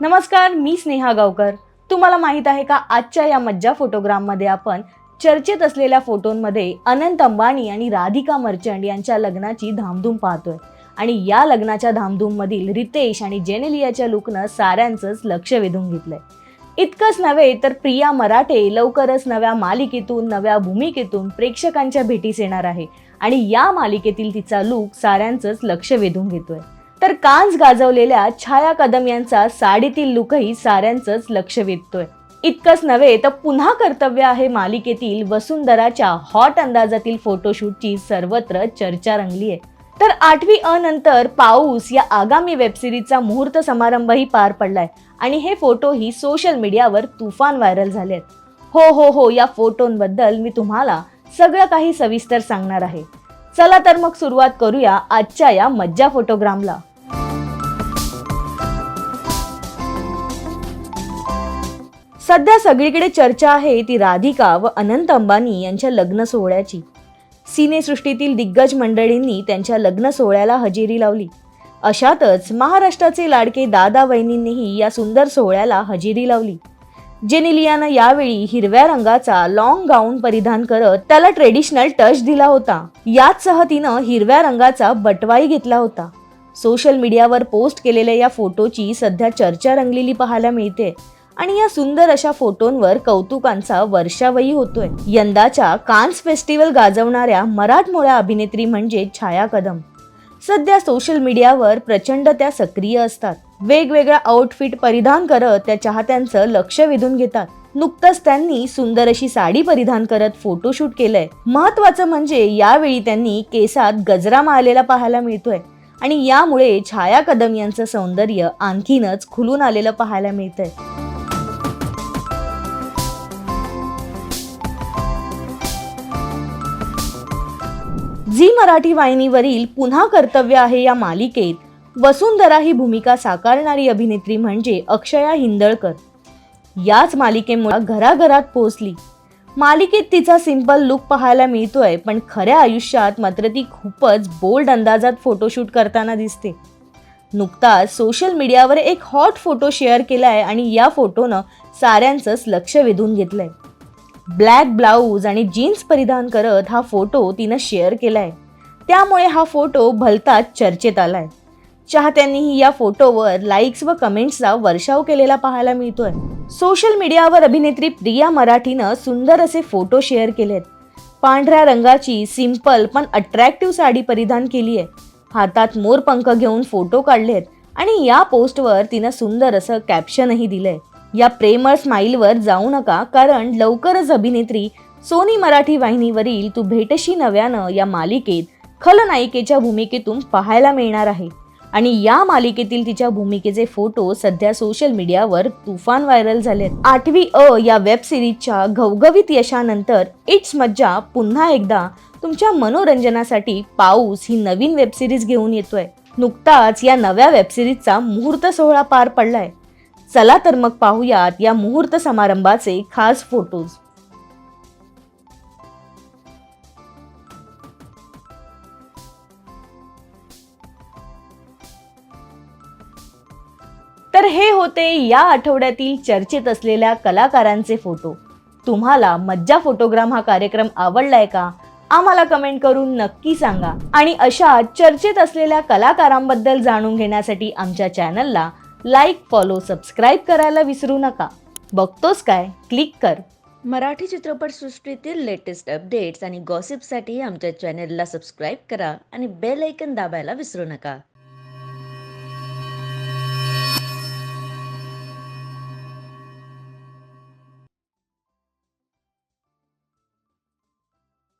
नमस्कार मी स्नेहा गावकर. तुम्हाला माहीत आहे का आजच्या या मज्जा फोटोग्राममध्ये आपण चर्चेत असलेल्या फोटोंमध्ये अनंत अंबानी आणि राधिका मर्चंट यांच्या लग्नाची धामधूम पाहतोय. आणि या लग्नाच्या धामधूममधील रितेश आणि जेनेलियाच्या लुकनं साऱ्यांचंच लक्ष वेधून घेतलंय. इतकंच नव्हे तर प्रिया मराठे लवकरच नव्या मालिकेतून नव्या भूमिकेतून प्रेक्षकांच्या भेटीस येणार आहे. आणि या मालिकेतील तिचा लूक साऱ्यांचंच लक्ष वेधून घेतोय. तर कांस गाजवलेल्या छाया कदम यांचा साडीतील लुकही साऱ्यांचंच लक्ष वेधतोय. इतकंच नव्हे तर पुन्हा कर्तव्य आहे मालिकेतील वसुंधराच्या हॉट अंदाजातील फोटोशूटची सर्वत्र चर्चा रंगली आहे तर आठवी अनंतर पाऊस या आगामी वेबसिरीजचा मुहूर्त समारंभही पार पडलाय आणि हे फोटोही सोशल मीडियावर तुफान व्हायरल झाले आहेत हो हो हो या फोटोंबद्दल मी तुम्हाला सगळं काही सविस्तर सांगणार आहे. चला तर मग सुरुवात करूया आजच्या या मज्जा फोटोग्रामला. सध्या सगळीकडे चर्चा आहे ती राधिका व अनंत अंबानी यांच्या लग्न सोहळ्याची. सिनेसृष्टीतील दिग्गज मंडळींनी त्यांच्या लग्न सोहळ्याला हजेरी लावली. अशातच महाराष्ट्राचे लाडके दादा वहिनींनीही या सुंदर सोहळ्याला हजेरी लावली. जेनिलियानं यावेळी हिरव्या रंगाचा लॉंग गाऊन परिधान करत त्याला ट्रेडिशनल टच दिला होता. याच सह तिनं हिरव्या रंगाचा बटवाई घेतला होता. सोशल मीडियावर पोस्ट केलेल्या या फोटोची सध्या चर्चा रंगलेली पाहायला मिळते. आणि या सुंदर अशा फोटोंवर कौतुकांचा वर्षावही होतोय. यंदाच्या कान्स फेस्टिवल गाजवणाऱ्या मराठमोळ्या अभिनेत्री म्हणजे छाया कदम. सध्या सोशल मीडियावर प्रचंड त्या सक्रिय असतात. वेगवेगळ्या आउटफिट परिधान करत त्या चाहत्यांचं लक्ष वेधून घेतात. नुकतंच त्यांनी सुंदर अशी साडी परिधान करत फोटोशूट केलंय. महत्वाचं म्हणजे यावेळी त्यांनी केसात गजरा मारलेला पाहायला मिळतोय. आणि यामुळे छाया कदम यांचं सौंदर्य आणखीनच खुलून आलेलं पाहायला मिळतंय. झी मराठी वाहिनीवरील पुन्हा कर्तव्य आहे या मालिकेत. वसुंधरा ही भूमिका साकारणारी अभिनेत्री म्हणजे अक्षया हिंदळकर. याच मालिकेमुळे घराघरात पोहोचली. मालिकेत तिचा सिंपल लुक पाहायला मिळतोय पण खऱ्या आयुष्यात मात्र ती खूपच बोल्ड अंदाजात फोटोशूट करताना दिसते. नुकताच सोशल मीडियावर एक हॉट फोटो शेअर केला आहे आणि या फोटोनं साऱ्यांचंच लक्ष वेधून घेतलंय. ब्लॅक ब्लाऊज आणि जीन्स परिधान करत हा फोटो तिनं शेअर केलाय. त्यामुळे हा फोटो भलताच चर्चेत आलाय. चाहत्यांनीही या फोटोवर लाईक्स व कमेंट्सचा वर्षाव केलेला पाहायला मिळतोय. सोशल मीडियावर अभिनेत्री प्रिया मराठीनं सुंदर असे फोटो शेअर केलेत. पांढऱ्या रंगाची सिंपल पण अट्रॅक्टिव्ह साडी परिधान केली आहे हातात मोरपंख घेऊन फोटो काढलेत आणि या पोस्टवर तिनं सुंदर असं कॅप्शनही दिलंय. या प्रेमळ स्माईलवर जाऊ नका कारण लवकरच अभिनेत्री सोनी मराठी वाहिनीवरील तू भेटशी नव्यानं या मालिकेत खलनायिकेच्या भूमिकेतून पाहायला मिळणार आहे. आणि या मालिकेतील तिच्या भूमिकेचे फोटो सध्या सोशल मीडियावर तुफान व्हायरल झाले आठवी अ या वेब सिरीजच्या घवघवीत यशानंतर इट्स मज्जा पुन्हा एकदा तुमच्या मनोरंजनासाठी पाऊस ही नवीन वेब सिरीज घेऊन येतोय. नुकताच या नव्या वेबसिरीजचा मुहूर्त सोहळा पार पडलाय. चला तर मग पाहूयात या मुहूर्त समारंभाचे खास फोटोज. तर हे होते या आठवड्यातील चर्चेत असलेल्या कलाकारांचे फोटो. तुम्हाला मज्जा फोटोग्राम हा कार्यक्रम आवडलाय का? आम्हाला कमेंट करून नक्की सांगा. आणि अशा चर्चेत असलेल्या कलाकारांबद्दल जाणून घेण्यासाठी आमच्या चॅनलला लाईक फॉलो सबस्क्राईब करायला विसरू नका. बघतोस काय? क्लिक कर. मराठी चित्रपटसृष्टीतील लेटेस्ट अपडेट्स आणि गॉसिपसाठी आमच्या चॅनेलला सबस्क्राईब करा आणि बेल ऐकन दाबायला विसरू नका.